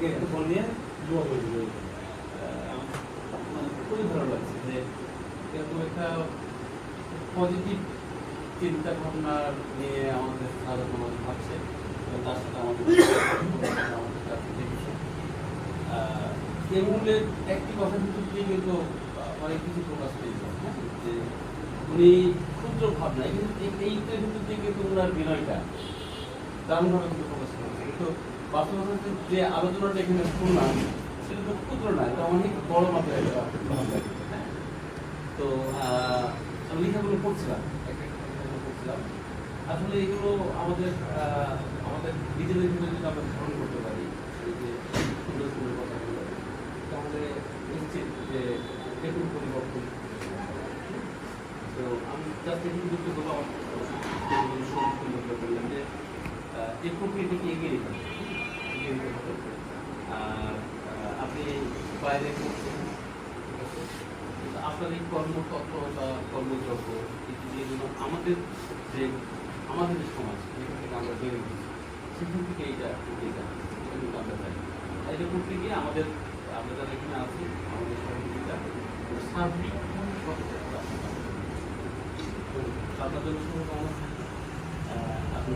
থেকে একটু ফোন নিয়ে দোয়া করে আহ, মানে খুবই ভালো লাগছে যে এরকম একটা পজিটিভ চিন্তা ভাবনা নিয়ে আমাদের সাধারণ মানুষ ভাবছে তার সাথে আমাদের আমাদের একটি কথা কিন্তু কিন্তু অনেক কিছু প্রকাশ পেয়েছে হ্যাঁ? যে উনি ক্ষুদ্র ভাবনা কিন্তু এই- এইটার ভিতর দিয়ে কিন্তু ওনার বিনয়টা দারুণভাবে কিন্তু প্রকাশ করেছে কিন্তু যে আলোচনাটা এখানে তো ক্ষুদ্র না, এটা অনেক বড় হ্যাঁ? তো আমি লেখাগুলো আসলে এগুলো আমাদের আমাদের নিজেদের ভিতরে যদি আমরা ধারণ করতে পারি এই যে সুন্দর সুন্দর কথাগুলো, তাহলে নিশ্চিত যে দেখুন পরিবর্তন তো, আমি সুন্দর করে যে এই প্রক্রিয়াটাকে এগিয়ে নিতে আর আপনি বাইরে করছেন কিন্তু আপনার এই কর্মতত্ত্ব বা কর্মযজ্ঞ, এটি যেগুলো আমাদের যে আমাদের যে সমাজ, যেখান থেকে আমরা বেড়ে উঠেছি সেখান থেকে এইটা এগিয়ে এটা আমরা চাই এটা করতে গিয়ে আমাদের, আমরা যারা এখানে আছি, আমাদের সহযোগিতা সার্বিক সহযোগিতা আপনার জন্য আপনি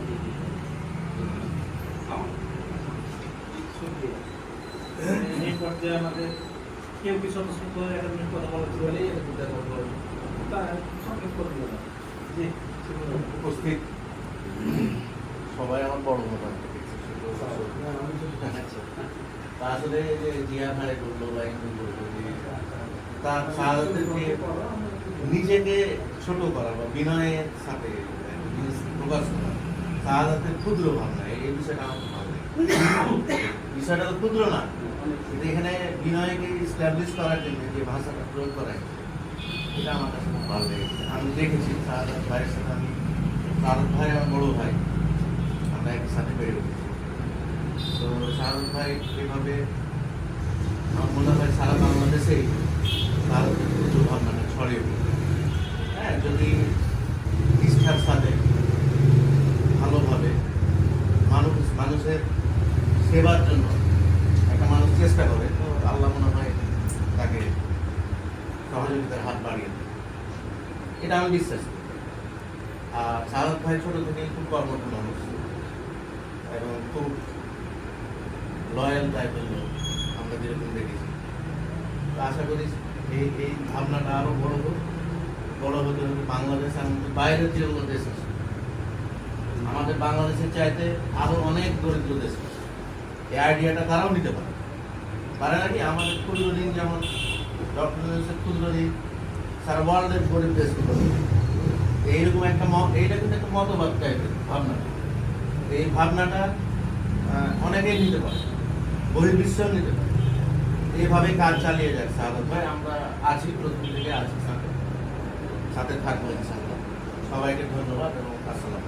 এই আমাদের কেউ কি সদস্য এক মিনিট কথা উপস্থিত সবাই আমার বড় তা আসলে যে জিয়া ভাই বলল বা তার নিজেকে ছোট করা বা বিনয়ের সাথে প্রকাশ করা। সাহায্যের ক্ষুদ্র ভাবনা এই বিষয়টা আমার ভালো লাগে। বিষয়টা তো ক্ষুদ্র না কিন্তু এখানে বিনয়কে স্ট্যাবলিশ করার জন্য যে ভাষাটা প্রয়োগ করা হয়েছে, এটা আমার কাছে খুব ভালো লেগেছে। আমি দেখেছি সাহায্য ভাইয়ের সাথে আমি সারদ ভাই আমার বড় ভাই আমরা একই সাথে বেড়ে উঠেছি। তো সারদ ভাই এভাবে আমার মনে হয় সারা বাংলাদেশেই ভারতের পুজো ভাবনাটা ছড়িয়ে পড়বে হ্যাঁ যদি নিষ্ঠার সাথে ভালোভাবে মানুষ মানুষের সেবার জন্য একটা মানুষ চেষ্টা করে, তো আল্লাহ মনে হয় তাকে সহযোগিতার হাত বাড়িয়ে দেয় এটা আমি বিশ্বাস করি। আর শাহাদ ভাই ছোট থেকেই খুব কর্মঠ মানুষ এবং খুব লয়াল টাইপের লোক, আমরা যেরকম দেখেছি। তো আশা করি এই এই ভাবনাটা আরও বড় হোক, বড় হতে হলে বাংলাদেশ আমাদের বাইরের যেগুলো দেশ আছে, আমাদের বাংলাদেশের চাইতে আরও অনেক দরিদ্র দেশ আছে। এই আইডিয়াটা তারাও নিতে পারে। পারে নাকি আমাদের ক্ষুদ্র ঋণ যেমন ডক্টর ক্ষুদ্র ঋণ, সারা ওয়ার্ল্ডের গরিব দেশগুলো এইরকম একটা এইটা কিন্তু একটা মতবাদ টাইপের ভাবনা। এই ভাবনাটা অনেকেই নিতে পারে। বহির্বিশ্বেও নিতে পারে। এইভাবে কাজ চালিয়ে যাক সাহায্য ভাই। আমরা আছি, প্রথম থেকে আছি সাথে। সাথে থাকব ইনশাআল্লাহ। সবাইকে ধন্যবাদ এবং আসসালাম